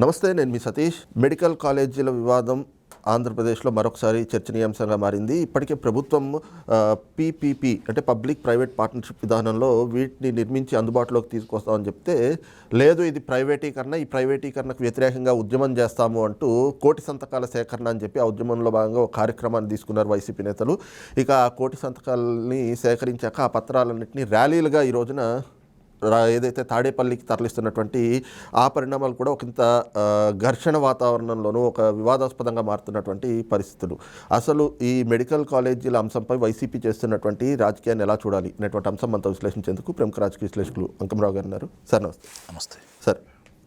నమస్తే నేను మీ సతీష్. మెడికల్ కాలేజీల వివాదం ఆంధ్రప్రదేశ్లో మరొకసారి చర్చనీయాంశంగా మారింది. ఇప్పటికే ప్రభుత్వం పీపీపీ అంటే పబ్లిక్ ప్రైవేట్ పార్ట్నర్షిప్ విధానంలో వీటిని నిర్మించి అందుబాటులోకి తీసుకొస్తామని చెప్తే లేదు ఇది ప్రైవేటీకరణ ఈ ప్రైవేటీకరణకు వ్యతిరేకంగా ఉద్యమం చేస్తాము అంటూ కోటి సంతకాల సేకరణ అని చెప్పి ఆ ఉద్యమంలో భాగంగా ఒక కార్యక్రమాన్ని తీసుకున్నారు వైసీపీ నేతలు. ఇక ఆ కోటి సంతకాలని సేకరించాక ఆ పత్రాలన్నింటినీ ర్యాలీలుగా ఈ రోజున ఏదైతే తాడేపల్లికి తరలిస్తున్నటువంటి ఆ పరిణామాలు కూడా ఒకంత ఘర్షణ వాతావరణంలోనూ ఒక వివాదాస్పదంగా మారుతున్నటువంటి పరిస్థితులు. అసలు ఈ మెడికల్ కాలేజీల అంశంపై వైసీపీ చేస్తున్నటువంటి రాజకీయాన్ని ఎలా చూడాలి? అనేటువంటి అంశం మనతో విశ్లేషించేందుకు ప్రముఖ రాజకీయ విశ్లేషకులు అంకమరావు గారు ఉన్నారు. సార్ నమస్తే. నమస్తే. సార్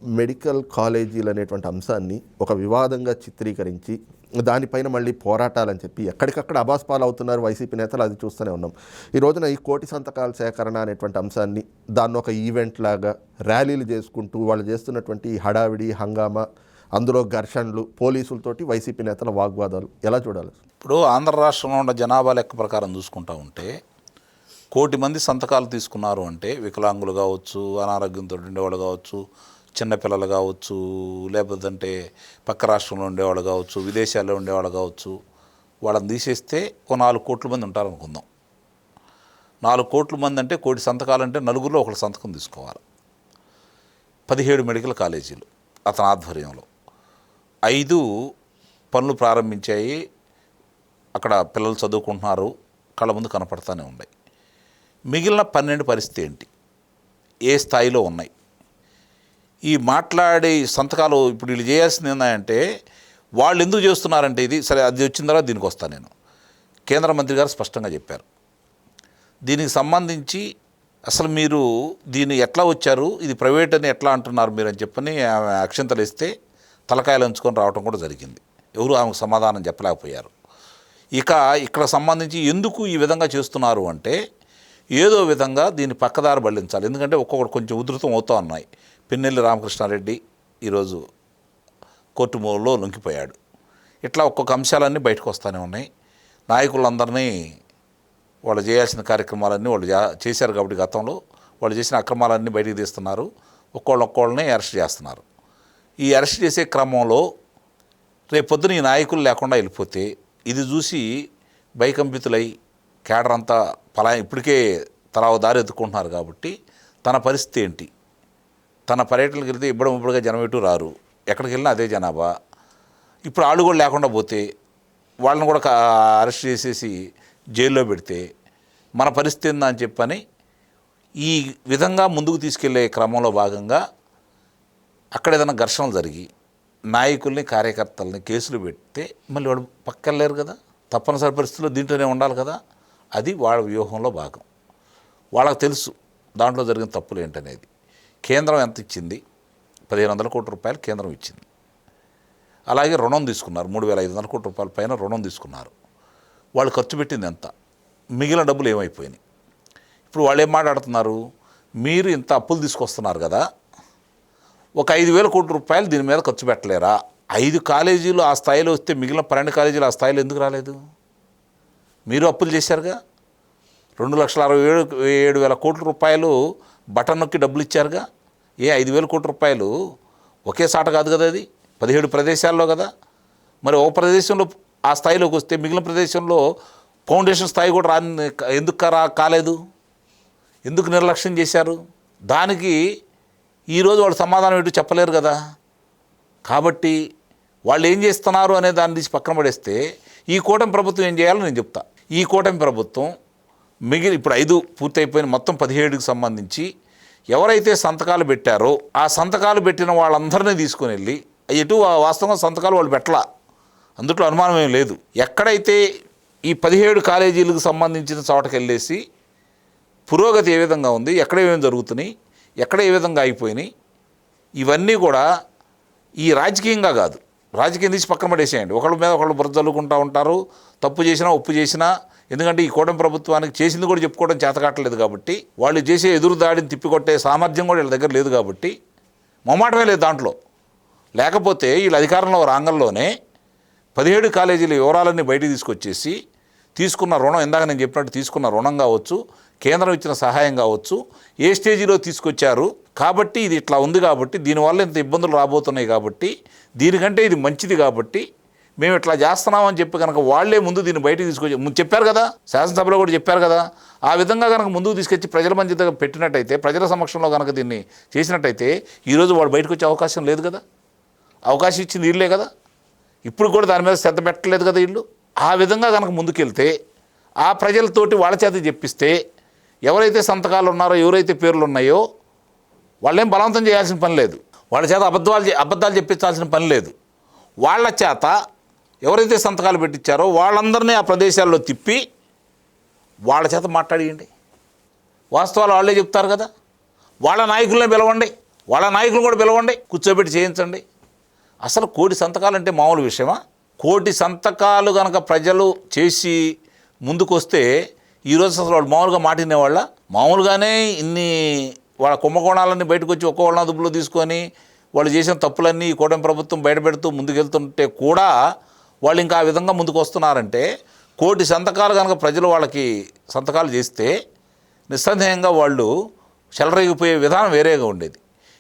మెడికల్ కాలేజీలు అనేటువంటి అంశాన్ని ఒక వివాదంగా చిత్రీకరించి దానిపైన మళ్ళీ పోరాటాలని చెప్పి ఎక్కడికక్కడ అబాస్పాలు అవుతున్నారు వైసీపీ నేతలు అది చూస్తూనే ఉన్నాం. ఈ రోజున ఈ కోటి సంతకాల సేకరణ అనేటువంటి అంశాన్ని దాన్ని ఒక ఈవెంట్ లాగా ర్యాలీలు చేసుకుంటూ వాళ్ళు చేస్తున్నటువంటి హడావిడి హంగామా అందులో ఘర్షణలు పోలీసులతోటి వైసీపీ నేతల వాగ్వాదాలు ఎలా చూడాలి? ఇప్పుడు ఆంధ్ర రాష్ట్రంలో ఉన్న జనాభా లెక్క ప్రకారం చూసుకుంటా ఉంటే కోటి మంది సంతకాలు తీసుకున్నారు అంటే వికలాంగులు కావచ్చు అనారోగ్యంతో ఉండేవాళ్ళు కావచ్చు చిన్నపిల్లలు కావచ్చు లేకపోతే పక్క రాష్ట్రంలో ఉండేవాళ్ళు కావచ్చు విదేశాల్లో ఉండేవాళ్ళు కావచ్చు వాళ్ళని తీసేస్తే ఓ నాలుగు కోట్ల మంది ఉంటారు అనుకుందాం నాలుగు కోట్ల మంది అంటే కోటి సంతకాలంటే నలుగురిలో ఒకళ్ళు సంతకం తీసుకోవాలి. పదిహేడు మెడికల్ కాలేజీలు అతని ఆధ్వర్యంలో. ఐదు పనులు ప్రారంభించాయి. అక్కడ పిల్లలు చదువుకుంటున్నారు. కళ్ళ ముందు కనపడతానే ఉన్నాయి. మిగిలిన పన్నెండు పరిస్థితి ఏంటి? ఏ స్థాయిలో ఉన్నాయి? ఈ మాట్లాడే సంతకాలు ఇప్పుడు వీళ్ళు చేయాల్సింది ఏంటంటే వాళ్ళు ఎందుకు చేస్తున్నారంటే ఇది సరే అది వచ్చిన తర్వాత దీనికి వస్తాను నేను. కేంద్ర మంత్రి గారు స్పష్టంగా చెప్పారు. దీనికి సంబంధించి అసలు మీరు దీన్ని ఎట్లా వచ్చారు ఇది ప్రైవేట్ అని ఎట్లా అంటున్నారు మీరు అని చెప్పని ఆమె అక్షంతలు ఇస్తే తలకాయలు ఉంచుకొని రావడం కూడా జరిగింది. ఎవరు ఆమెకు సమాధానం చెప్పలేకపోయారు. ఇక ఇక్కడ సంబంధించి ఎందుకు ఈ విధంగా చేస్తున్నారు అంటే ఏదో విధంగా దీన్ని పక్కదారి బళ్ళించాలి. ఎందుకంటే ఒక్కొక్కటి కొంచెం ఉధృతం అవుతూ ఉన్నాయి. పిన్నెల్లి రామకృష్ణారెడ్డి ఈరోజు కోర్టు మూలలో లొంగిపోయాడు. ఇట్లా ఒక్కొక్క అంశాలన్నీ బయటకు వస్తూనే ఉన్నాయి. నాయకులందరినీ వాళ్ళు చేయాల్సిన కార్యక్రమాలన్నీ వాళ్ళు చేశారు కాబట్టి గతంలో వాళ్ళు చేసిన అక్రమాలన్నీ బయటికి తీస్తున్నారు. ఒక్కోళ్ళు ఒక్కోళ్ళని అరెస్ట్ చేస్తున్నారు. ఈ అరెస్ట్ చేసే క్రమంలో రేపొద్దున ఈ నాయకులు లేకుండా వెళ్ళిపోతే ఇది చూసి భయకంపితులై కేడర్ అంతా పలా ఇప్పటికే తలా దారి ఎత్తుకుంటున్నారు కాబట్టి తన పరిస్థితి ఏంటి? తన పర్యటనకి వెళ్తే ఇబ్బడం ఇబ్బడుగా జనం ఎటు రారు. ఎక్కడికి వెళ్ళినా అదే జనాభా. ఇప్పుడు వాళ్ళు కూడా లేకుండా పోతే వాళ్ళని కూడా కా- అరెస్ట్ చేసేసి జైల్లో పెడితే మన పరిస్థితి ఏందా అని చెప్పని ఈ విధంగా ముందుకు తీసుకెళ్ళే క్రమంలో భాగంగా అక్కడ ఏదైనా ఘర్షణలు జరిగి నాయకుల్ని కార్యకర్తల్ని కేసులు పెడితే మళ్ళీ వాడు పక్కలేరు కదా. తప్పనిసరి పరిస్థితుల్లో దీంట్లోనే ఉండాలి కదా. అది వాళ్ళ వ్యూహంలో భాగం. వాళ్ళకి తెలుసు దాంట్లో జరిగిన తప్పులు ఏంటనేది. కేంద్రం ఎంత ఇచ్చింది? పదిహేను వందల కోట్ల రూపాయలు కేంద్రం ఇచ్చింది. అలాగే రుణం తీసుకున్నారు. మూడు వేల ఐదు వందల కోట్ల రూపాయల పైన రుణం తీసుకున్నారు. వాళ్ళు ఖర్చు పెట్టింది ఎంత? మిగిలిన డబ్బులు ఏమైపోయినాయి? ఇప్పుడు వాళ్ళు ఏం మాట్లాడుతున్నారు? మీరు ఇంత అప్పులు తీసుకొస్తున్నారు కదా. ఒక ఐదు వేల కోట్ల రూపాయలు దీని మీద ఖర్చు పెట్టలేరా? ఐదు కాలేజీలు ఆ స్థాయిలో వస్తే మిగిలిన పన్నెండు కాలేజీలు ఆ స్థాయిలో ఎందుకు రాలేదు? మీరు అప్పులు చేశారుగా? రెండు లక్షల అరవై ఏడు ఏడు వేల కోట్ల రూపాయలు బటన్ నొక్కి డబ్బులు ఇచ్చారుగా? ఏ ఐదు వేల కోట్ల రూపాయలు? ఒకే సాట కాదు కదా అది? పదిహేడు ప్రదేశాల్లో కదా? మరి ఓ ప్రదేశంలో ఆ స్థాయిలోకి వస్తే మిగిలిన ప్రదేశంలో ఫౌండేషన్ స్థాయి కూడా రా ఎందుకు రా కాలేదు? ఎందుకు నిర్లక్ష్యం చేశారు? దానికి ఈరోజు వాళ్ళు సమాధానం ఏంటో చెప్పలేరు కదా? కాబట్టి వాళ్ళు ఏం చేస్తున్నారు అనే దాన్ని తీసి పక్కన పడేస్తే ఈ కూటమి ప్రభుత్వం ఏం చేయాలో నేను చెప్తా. ఈ కూటమి ప్రభుత్వం మిగిలి ఇప్పుడు ఐదు పూర్తయిపోయిన మొత్తం పదిహేడుకి సంబంధించి ఎవరైతే సంతకాలు పెట్టారో ఆ సంతకాలు పెట్టిన వాళ్ళందరినీ తీసుకొని వెళ్ళి ఎటు వాస్తవంగా సంతకాలు వాళ్ళు పెట్టలా. అందుట్లో అనుమానం ఏం లేదు. ఎక్కడైతే ఈ పదిహేడు కాలేజీలకు సంబంధించిన చోటకి వెళ్ళేసి పురోగతి ఏ విధంగా ఉంది ఎక్కడ ఏమేమి జరుగుతున్నాయి ఎక్కడ ఏ విధంగా అయిపోయినాయి ఇవన్నీ కూడా ఈ రాజకీయంగా కాదు. రాజకీయం తీసి పక్కన పడేసేయండి. ఒకళ్ళ మీద ఒకళ్ళు బుర్ర చల్లుకుంటూ ఉంటారు. తప్పు చేసినా ఉప్పు చేసినా ఎందుకంటే ఈ కూటమి ప్రభుత్వానికి చేసింది కూడా చెప్పుకోవడం చేతకాటలేదు కాబట్టి వాళ్ళు చేసే ఎదురు దాడిని తిప్పికొట్టే సామర్థ్యం కూడా వీళ్ళ దగ్గర లేదు కాబట్టి మొమాటమే లేదు దాంట్లో. లేకపోతే వీళ్ళ అధికారంలో రాంగంలోనే పదిహేడు కాలేజీల వివరాలన్నీ బయటికి తీసుకొచ్చేసి తీసుకున్న రుణం ఇందాక నేను చెప్పినట్టు తీసుకున్న రుణం కావచ్చు కేంద్రం ఇచ్చిన సహాయం కావచ్చు ఏ స్టేజీలో తీసుకొచ్చారు కాబట్టి ఇది ఇట్లా ఉంది కాబట్టి దీనివల్ల ఇంత ఇబ్బందులు రాబోతున్నాయి కాబట్టి దీనికంటే ఇది మంచిది కాబట్టి మేము ఇట్లా చేస్తున్నామని చెప్పి కనుక వాళ్ళే ముందు దీన్ని బయటకు తీసుకొచ్చి ముందు చెప్పారు కదా శాసనసభలో కూడా చెప్పారు కదా ఆ విధంగా కనుక ముందుకు తీసుకొచ్చి ప్రజల మధ్య పెట్టినట్టయితే ప్రజల సమక్షంలో కనుక దీన్ని చేసినట్టయితే ఈరోజు వాడు బయటకు వచ్చే అవకాశం లేదు కదా అవకాశం ఇచ్చింది వీళ్ళే కదా ఇప్పుడు కూడా దాని మీద శ్రద్ధ పెట్టలేదు కదా వీళ్ళు. ఆ విధంగా కనుక ముందుకెళ్తే ఆ ప్రజలతోటి వాళ్ళ చేత చెప్పిస్తే ఎవరైతే సంతకాలు ఉన్నారో ఎవరైతే పేర్లు ఉన్నాయో వాళ్ళేం బలవంతం చేయాల్సిన పని లేదు. వాళ్ళ చేత అబద్ధాలు చే- అబద్ధాలు చెప్పించాల్సిన పని లేదు. వాళ్ళ చేత ఎవరైతే సంతకాలు పెట్టించారో వాళ్ళందరినీ ఆ ప్రదేశాల్లో తిప్పి వాళ్ళ చేత మాట్లాడియండి. వాస్తవాలు వాళ్ళే చెప్తారు కదా. వాళ్ళ నాయకులనే పిలవండి. వాళ్ళ నాయకులు కూడా పిలవండి. కూర్చోబెట్టి చేయించండి. అసలు కోటి సంతకాలు అంటే మామూలు విషయమా? కోటి సంతకాలు కనుక ప్రజలు చేసి ముందుకొస్తే ఈరోజు అసలు వాళ్ళు మామూలుగా మాటినేవాళ్ళ? మామూలుగానే ఇన్ని వాళ్ళ కుంభకోణాలన్నీ బయటకు వచ్చి ఒక్క వాళ్ళ దుబ్బులు తీసుకొని వాళ్ళు చేసిన తప్పులన్నీ ఈ కూటమి ప్రభుత్వం బయటపెడుతూ ముందుకెళ్తుంటే కూడా వాళ్ళు ఇంకా ఆ విధంగా ముందుకు వస్తున్నారంటే కోటి సంతకాలు కనుక ప్రజలు వాళ్ళకి సంతకాలు చేస్తే నిస్సందేహంగా వాళ్ళు చెలరేగిపోయే విధానం వేరేగా ఉండేది.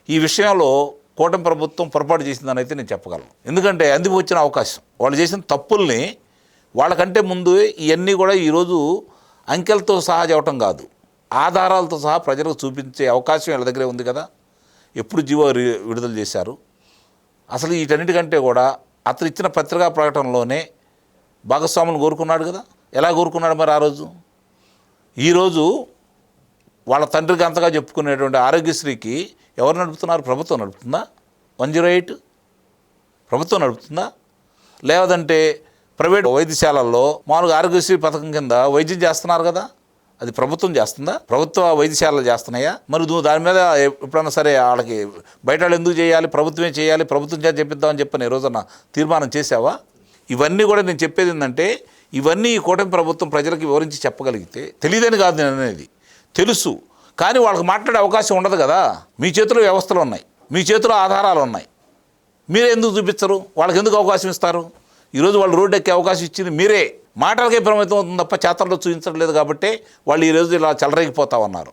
ఈ విషయంలో కూటమి ప్రభుత్వం పొరపాటు చేసిందని అయితే నేను చెప్పగలను. ఎందుకంటే అందుకు వచ్చిన అవకాశం. వాళ్ళు చేసిన తప్పుల్ని వాళ్ళకంటే ముందు ఇవన్నీ కూడా ఈరోజు అంకెలతో సహా చెప్పటం కాదు. ఆధారాలతో సహా ప్రజలకు చూపించే అవకాశం వీళ్ళ దగ్గరే ఉంది కదా. ఎప్పుడు జీవో విడుదల చేశారు. అసలు వీటన్నిటికంటే కూడా అతను ఇచ్చిన పత్రికా ప్రకటనలోనే భాగస్వాములు కోరుకున్నాడు కదా. ఎలా కోరుకున్నాడు మరి ఆ రోజు? ఈరోజు వాళ్ళ తండ్రికి అంతగా చెప్పుకునేటువంటి ఆరోగ్యశ్రీకి ఎవరు నడుపుతున్నారు? ప్రభుత్వం నడుపుతుందా? One zero eight? ప్రభుత్వం నడుపుతుందా? లేదంటే ప్రైవేట్ వైద్యశాలల్లో మామూలుగా ఆరోగ్యశ్రీ పథకం కింద వైద్యం చేస్తున్నారు కదా. అది ప్రభుత్వం చేస్తుందా? ప్రభుత్వ వైద్యశాలలు చేస్తున్నాయా? మరి నువ్వు దాని మీద ఎప్పుడన్నా సరే వాళ్ళకి బయట వాళ్ళు ఎందుకు చేయాలి? ప్రభుత్వమే చేయాలి ప్రభుత్వం చేత చెప్పిద్దామని చెప్పని ఈ రోజున తీర్మానం చేసావా ఇవన్నీ కూడా నేను చెప్పేది ఏంటంటే ఇవన్నీ ఈ కూటమి ప్రభుత్వం ప్రజలకు వివరించి చెప్పగలిగితే తెలియదని కాదు నేను అనేది. తెలుసు. కానీ వాళ్ళకి మాట్లాడే అవకాశం ఉండదు కదా. మీ చేతిలో వ్యవస్థలు ఉన్నాయి. మీ చేతిలో ఆధారాలు ఉన్నాయి. మీరే ఎందుకు చూపించరు వాళ్ళకి ఎందుకు అవకాశం ఇస్తారు? ఈరోజు వాళ్ళు రోడ్డు ఎక్కే అవకాశం ఇచ్చింది మీరే. మాటలకే పరిమితం అవుతుంది తప్ప చేతల్లో చూపించట్లేదు కాబట్టి వాళ్ళు ఈరోజు ఇలా చెలరేగిపోతా ఉన్నారు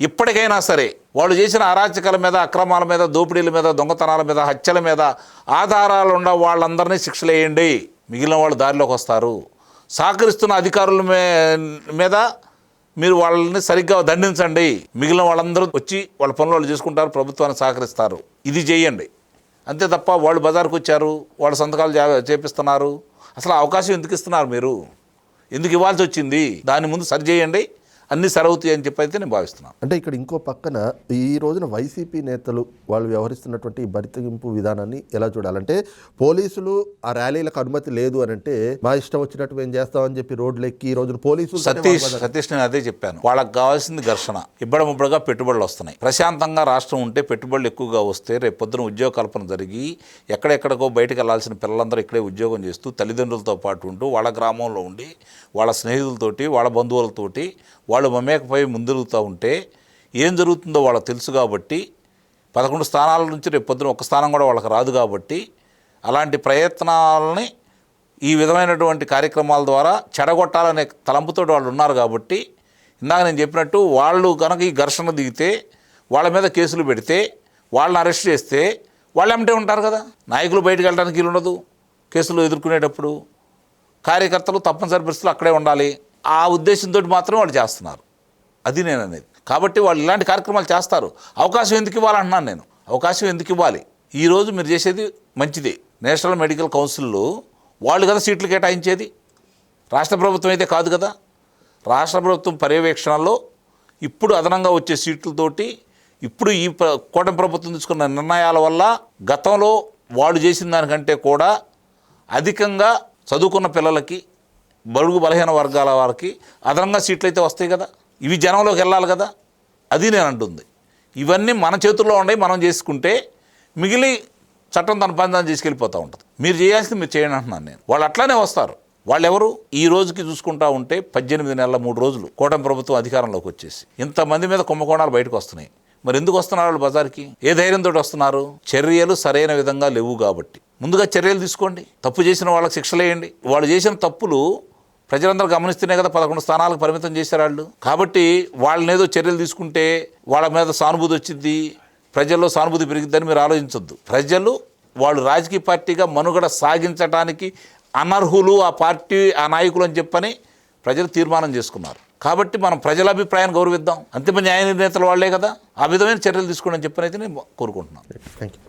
ఇప్పటికైనా సరే వాళ్ళు చేసిన అరాచకాల మీద అక్రమాల మీద దోపిడీల మీద దొంగతనాల మీద హత్యల మీద ఆధారాలు ఉన్న వాళ్ళందరినీ శిక్షలు వేయండి. మిగిలిన వాళ్ళు దారిలోకి వస్తారు. సహకరిస్తున్న అధికారుల మే- మీద మీరు వాళ్ళని సరిగ్గా దండించండి. మిగిలిన వాళ్ళందరూ వచ్చి వాళ్ళ పనులు వాళ్ళు చేసుకుంటారు ప్రభుత్వానికి సహకరిస్తారు. ఇది చేయండి. అంతే తప్ప వాళ్ళు బజార్కు వచ్చారు వాళ్ళ సంతకాలు చేపిస్తున్నారు. అసలు అవకాశం ఎందుకు ఇస్తున్నారు మీరు? ఎందుకు ఇవ్వాల్సి వచ్చింది? దాని ముందు సరి చేయండి. అన్నీ సరవుతాయి అని చెప్పి అయితే నేను భావిస్తున్నాను. అంటే ఇక్కడ ఇంకో పక్కన ఈ రోజున వైసీపీ నేతలు వాళ్ళు వ్యవహరిస్తున్నటువంటి ఈ బరితెగింపు విధానాన్ని ఎలా చూడాలంటే పోలీసులు ఆ ర్యాలీలకు అనుమతి లేదు అని అంటే మా ఇష్టం వచ్చినట్టు మేము చేస్తామని చెప్పి రోడ్లు ఎక్కి ఈ రోజున పోలీసులు సతీష్ సతీష్ నేను అదే చెప్పాను. వాళ్ళకి కావాల్సింది ఘర్షణ. ఇబ్బడముబ్బడుగా పెట్టుబడులు వస్తున్నాయి. ప్రశాంతంగా రాష్ట్రం ఉంటే పెట్టుబడులు ఎక్కువగా వస్తే రేపు పొద్దున ఉద్యోగ కల్పన జరిగి ఎక్కడెక్కడికో బయటకు వెళ్ళాల్సిన పిల్లలందరూ ఇక్కడే ఉద్యోగం చేస్తూ తల్లిదండ్రులతో పాటు ఉంటూ వాళ్ళ గ్రామంలో ఉండి వాళ్ళ స్నేహితులతోటి వాళ్ళ బంధువులతోటి వాళ్ళు మమేకపోయి ముందులుతూ ఉంటే ఏం జరుగుతుందో వాళ్ళకి తెలుసు కాబట్టి పదకొండు స్థానాల నుంచి రేపు పొద్దున ఒక స్థానం కూడా వాళ్ళకి రాదు కాబట్టి అలాంటి ప్రయత్నాలని ఈ విధమైనటువంటి కార్యక్రమాల ద్వారా చెడగొట్టాలనే తలంపుతో వాళ్ళు ఉన్నారు కాబట్టి ఇందాక నేను చెప్పినట్టు వాళ్ళు కనుక ఈ ఘర్షణ దిగితే వాళ్ళ మీద కేసులు పెడితే వాళ్ళని అరెస్ట్ చేస్తే వాళ్ళు ఏమిటే ఉంటారు కదా. నాయకులు బయటకు వెళ్ళడానికి వీలు ఉండదు కేసులు ఎదుర్కొనేటప్పుడు కార్యకర్తలు తప్పనిసరి పరిస్థితులు అక్కడే ఉండాలి. ఆ ఉద్దేశంతో మాత్రం వాళ్ళు చేస్తున్నారు. అది నేను అనేది. కాబట్టి వాళ్ళు ఇలాంటి కార్యక్రమాలు చేస్తారు. అవకాశం ఎందుకు ఇవ్వాలంటున్నాను నేను. అవకాశం ఎందుకు ఇవ్వాలి? ఈరోజు మీరు చేసేది మంచిది. నేషనల్ మెడికల్ కౌన్సిల్లో వాళ్ళు కదా సీట్లు కేటాయించేది. రాష్ట్ర ప్రభుత్వం అయితే కాదు కదా. రాష్ట్ర ప్రభుత్వం పర్యవేక్షణలో ఇప్పుడు అదనంగా వచ్చే సీట్లతోటి ఇప్పుడు ఈ ప్ర- కూటమి ప్రభుత్వం తీసుకున్న నిర్ణయాల వల్ల గతంలో వాళ్ళు చేసిన దానికంటే కూడా అధికంగా చదువుకున్న పిల్లలకి బడుగు బలహీన వర్గాల వారికి అదనంగా సీట్లు అయితే వస్తాయి కదా. ఇవి జనంలోకి వెళ్ళాలి కదా. అది నేను అంటుంది. ఇవన్నీ మన చేతుల్లో ఉన్నాయి మనం చేసుకుంటే మిగిలి చట్టం తన పని దాన్ని తీసుకెళ్ళిపోతూ ఉంటుంది. మీరు చేయాల్సింది మీరు చేయండి అంటున్నాను నేను. వాళ్ళు అట్లానే వస్తారు. వాళ్ళు ఎవరు ఈ రోజుకి చూసుకుంటా ఉంటే పద్దెనిమిది నెలల మూడు రోజులు కూటమి ప్రభుత్వం అధికారంలోకి వచ్చేసి ఇంతమంది మీద కుంభకోణాలు బయటకు వస్తున్నాయి. మరి ఎందుకు వస్తున్నారు వాళ్ళు బజార్కి? ఏ ధైర్యంతో వస్తున్నారు? చర్యలు సరైన విధంగా లేవు కాబట్టి. ముందుగా చర్యలు తీసుకోండి. తప్పు చేసిన వాళ్ళకి శిక్షలేయండి వాళ్ళు చేసిన తప్పులు ప్రజలందరూ గమనిస్తేనే కదా పదకొండు స్థానాలకు పరిమితం చేశారు వాళ్ళు. కాబట్టి వాళ్ళని ఏదో చర్యలు తీసుకుంటే వాళ్ళ మీద సానుభూతి వచ్చింది ప్రజల్లో సానుభూతి పెరిగిద్దని మీరు ఆలోచించొద్దు. ప్రజలు వాళ్ళు రాజకీయ పార్టీగా మనుగడ సాగించడానికి అనర్హులు ఆ పార్టీ ఆ నాయకులు అని చెప్పని ప్రజలు తీర్మానం చేసుకున్నారు. కాబట్టి మనం ప్రజల అభిప్రాయాన్ని గౌరవిద్దాం. అంతిమ న్యాయ నిర్ణేతలు వాళ్ళే కదా. ఆ విధమైన చర్యలు తీసుకోండి అని చెప్పని అయితే నేను కోరుకుంటున్నాను. Thank you